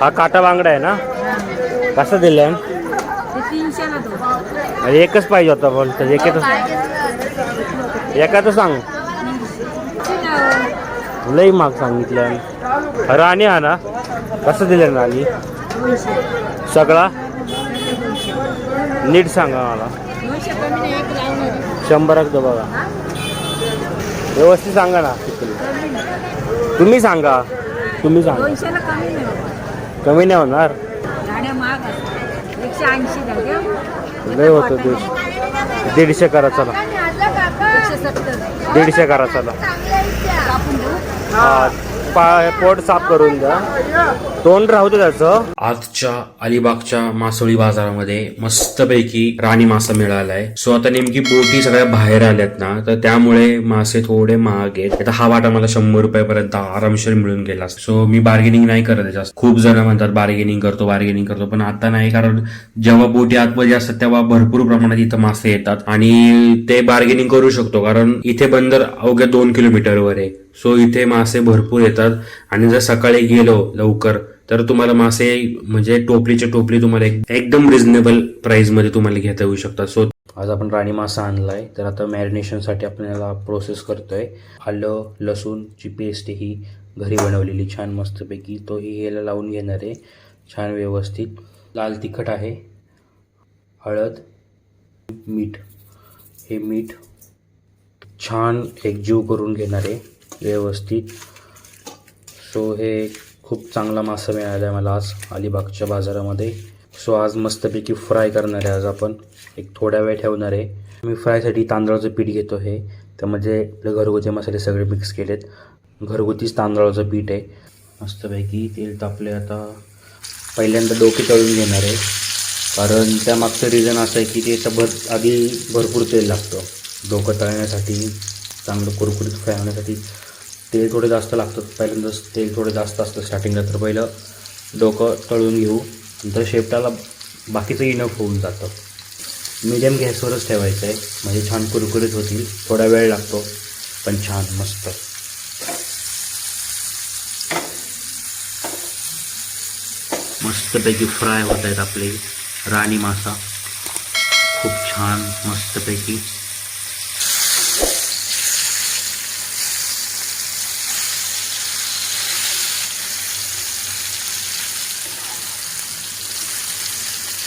हा काटा बांगडा आहे ना? कसं दिलं तीनशेला तो. एकच पाहिजे होता बोलतो एकेच एकाच सांग. लई माग सांगितलं. राणी हा ना? कसं दिलं राणी? सगळा? नीट सांगा मला. दोनशे कमी नाही एक लावणार शंभराक दो बघा. व्यवस्थित सांगा ना. तुम्ही सांगा. तुम्ही सांगा. कमी नाही होणार. गाड्या महाग असतात. एकशे ऐंशी झाले लय होतं दीडशे दीडशे करा चला. दीडशे करा चला. हा, पोट साफ करून द्या. तोंड राहू दे त्याचं. आजच्या अलिबागच्या मासोळी बाजारामध्ये मस्तपैकी राणी मासा मिळालाय. सो आता नेमकी बोटी सगळ्या बाहेर आल्यात ना तर त्यामुळे मासे थोडे महाग आहेत. आता हा वाटा मला शंभर रुपयापर्यंत आरामशीर मिळून गेला. सो मी बार्गेनिंग नाही करत जास्त. खूप जण म्हणतात बार्गेनिंग करतो बार्गेनिंग करतो पण आता नाही कारण जेव्हा बोटी आतमध्ये असतात तेव्हा भरपूर प्रमाणात इथं मासे येतात. आणि ते बार्गेनिंग करू शकतो कारण इथे बंदर अवघ्या दोन किलोमीटरवर आहे. सो इथे मासे भरपूर येतात. आणि जर सकाळी गेलो लवकर तर तुम्हाला मासे म्हणजे टोपलीच्या टोपली तुम्हाला एकदम रिझनेबल प्राईजमध्ये तुम्हाला घेता येऊ शकतात. सो आज आपण राणी मासा आणलाय. तर आता मॅरिनेशनसाठी आपल्याला प्रोसेस करतोय. आलं लसूणची पेस्ट ही घरी बनवलेली छान मस्तपैकी. तो ह्याला लावून घेणार आहे. छान व्यवस्थित. लाल तिखट आहे. हळद मीठ. हे मीठ छान एकजीव करून घेणार आहे. व्यवस्थित. सो हे खूप चांगला मासा मिळाला आहे मला आज अलिबागच्या बाजारामध्ये. सो आज मस्तपैकी फ्राय करणार आहे आज आपण. एक थोड्या वेळ ठेवणार आहे. मी फ्रायसाठी तांदळाचं पीठ घेतो हे. त्यामध्ये म्हणजे आपले घरगुती मसाले सगळे मिक्स केलेत. घरगुतीच तांदळाचं पीठ आहे. मस्तपैकी तेल तापले आता. पहिल्यांदा डोके तळून घेणार आहे. कारण त्यामागचं रिझन असं आहे की ते भर आधी भरपूर तेल लागतं. डोकं तळण्यासाठी. चांगलं कुरकुरीत फ्राय होण्यासाठी तेल थोडे जास्त लागतं पहिल्यांदा तेल थोडं जास्त असतं स्टार्टिंगला तर पहिलं डोकं तळून घेऊ. नंतर शेपटाला बाकीचं इनफ होऊन जातं. मिडियम गॅसवरच ठेवायचं आहे. म्हणजे छान कुरकुरीत होतील. थोडा वेळ लागतो पण छान मस्त. मस्तपैकी फ्राय होत आहेत आपले राणी मासा. खूप छान मस्तपैकी.